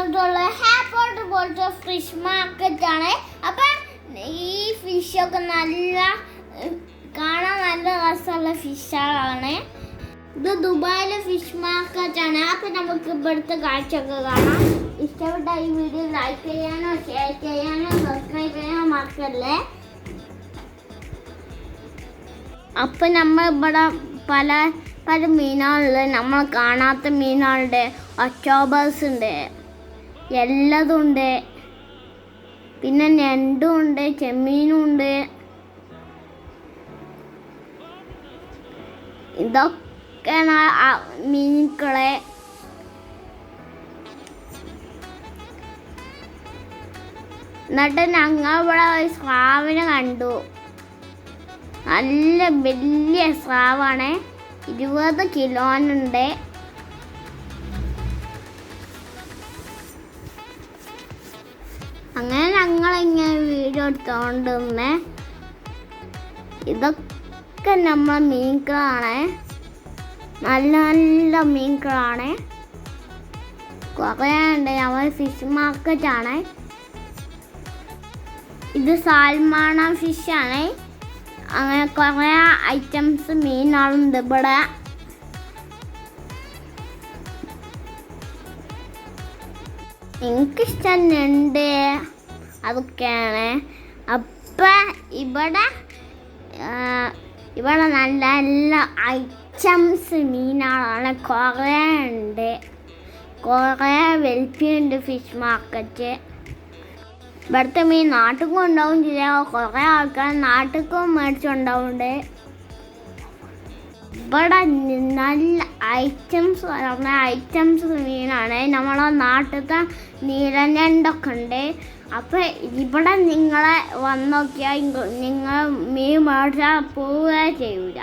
വന്നിട്ടുള്ള ഹാപ്പോട്ട് പോലത്തെ fish market ആണ്. അപ്പൊ ഈ ഫിഷൊക്കെ നല്ല കാണാൻ നല്ല രസമുള്ള ഫിഷാണ് ഇത് ദുബായിലെ ഫിഷ് മാർക്കറ്റ് ആണ്. അപ്പൊ നമുക്ക് ഇവിടുത്തെ കാഴ്ചയൊക്കെ കാണാം. ഇഷ്ടപ്പെട്ട ഈ വീഡിയോ ലൈക്ക് ചെയ്യാനോ ഷെയർ ചെയ്യാനോ സബ്സ്ക്രൈബ് ചെയ്യാനോ മറക്കല്ലേ? അപ്പൊ നമ്മൾ ഇവിടെ പല പല മീനുകളുണ്ട്. നമ്മൾ കാണാത്ത മീനുകളുടെ ഒക്ടോബേഴ്സ് ഉണ്ട്. എല്ലാതും ഉണ്ട് പിന്നെ ഞണ്ടും ഉണ്ട് ചെമ്മീനും ഉണ്ട്. ഇതൊക്കെയാണ് മീനുക്കളെ എന്നിട്ട് ഞങ്ങൾ ഇവിടെ ഒരു സ്രാവിനെ കണ്ടു. നല്ല വലിയ സ്രാവാണ്. ഇരുപത് കിലോനുണ്ട്. അങ്ങനെ ഞങ്ങൾ ഇങ്ങനെ വീഡിയോ എടുത്തോണ്ടിരുന്നേ ഇതൊക്കെ നമ്മളെ മീൻകളാണ്. നല്ല നല്ല മീൻകളാണ്. കുറേ ഉണ്ട്. നമ്മൾ ഫിഷ് മാർക്കറ്റ് ആണ്. ഇത് സാൽമാണ ആണ്. അങ്ങനെ കുറേ ഐറ്റംസ് മീനാണ് ഇവിടെ. എനിക്കിഷ്ടം ഉണ്ട് അതൊക്കെയാണ്. അപ്പം ഇവിടെ ഇവിടെ നല്ല നല്ല ഐറ്റംസ് മീനാണ്. കുറേ ഉണ്ട്. കുറേ വെൽപ്പിയുണ്ട് ഫിഷ് മാർക്കറ്റ് ഇവിടുത്തെ മീൻ നാട്ടിൽ കൊണ്ടുപോകും ചെയ്യാം. കുറേ ആൾക്കാർ നാട്ടിൽ മേടിച്ചുണ്ടാവുന്നുണ്ട് ഇവിടെ നല്ല ഐറ്റംസ് പറഞ്ഞ ഐറ്റംസ് മീനാണ് നമ്മളെ നാട്ടിലത്തെ നീലഞ്ഞണ്ടൊക്കെ ഉണ്ട്. അപ്പോൾ ഇവിടെ നിങ്ങളെ വന്നോക്കിയാൽ നിങ്ങൾ മീൻ മേടിച്ചാൽ പോവുക ചെയ്യൂല.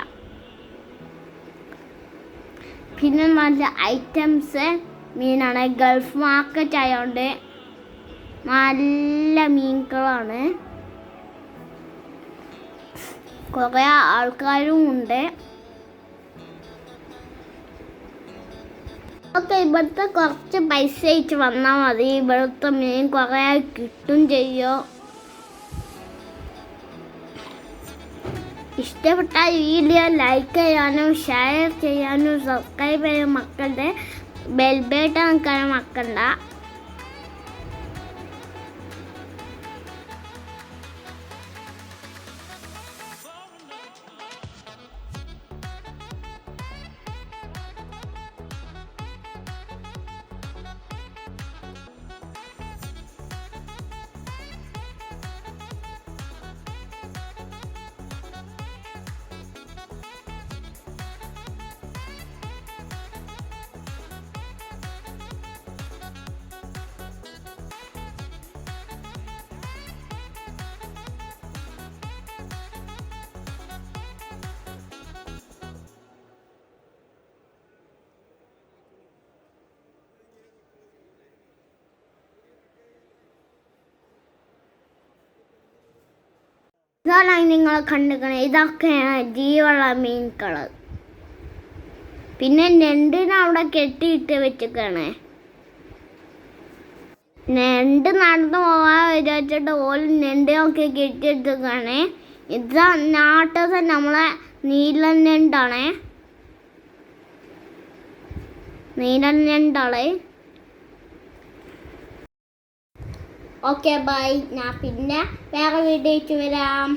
പിന്നെ നല്ല ഐറ്റംസ് മീനാണ് ഗൾഫ് മാർക്കറ്റ് ആയതുകൊണ്ട് നല്ല മീനുകളാണ് കുറേ ആൾക്കാരും ഉണ്ട്. ഒക്കെ ഇവിടുത്തെ കുറച്ച് പൈസ അയച്ച് വന്നാൽ മതി. ഇവിടുത്തെ മീൻ കുറേ കിട്ടും ചെയ്യോ? ഇഷ്ടപ്പെട്ട വീഡിയോ ലൈക്ക് ചെയ്യാനും ഷെയർ ചെയ്യാനും സബ്സ്ക്രൈബ് ചെയ്യാൻ മക്കളുടെ ബെൽബേട്ട് നിൽക്കാൻ മക്കണ്ട ഇതാണ് നിങ്ങൾ കണ്ടുക്കണേ. ഇതൊക്കെയാണ് ജീവുള്ള കളർ പിന്നെ ഞണ്ടിനെ അവിടെ കെട്ടിയിട്ട് വെച്ചിക്കണേ. ഞണ്ട് നടന്നു പോകാൻ വിചാരിച്ചിട്ട് ഓൽ ഞണ്ടിനൊക്കെ കെട്ടിയെടുത്തുക്കണേ ഇത് നാട്ടത് നമ്മളെ നീല ഞണ്ടാണേ നീല ഞണ്ടാണ് ഓക്കെ ബൈ ഞാൻ പിന്നെ വേറെ വീഡിയോയ്ക്ക് വരാം.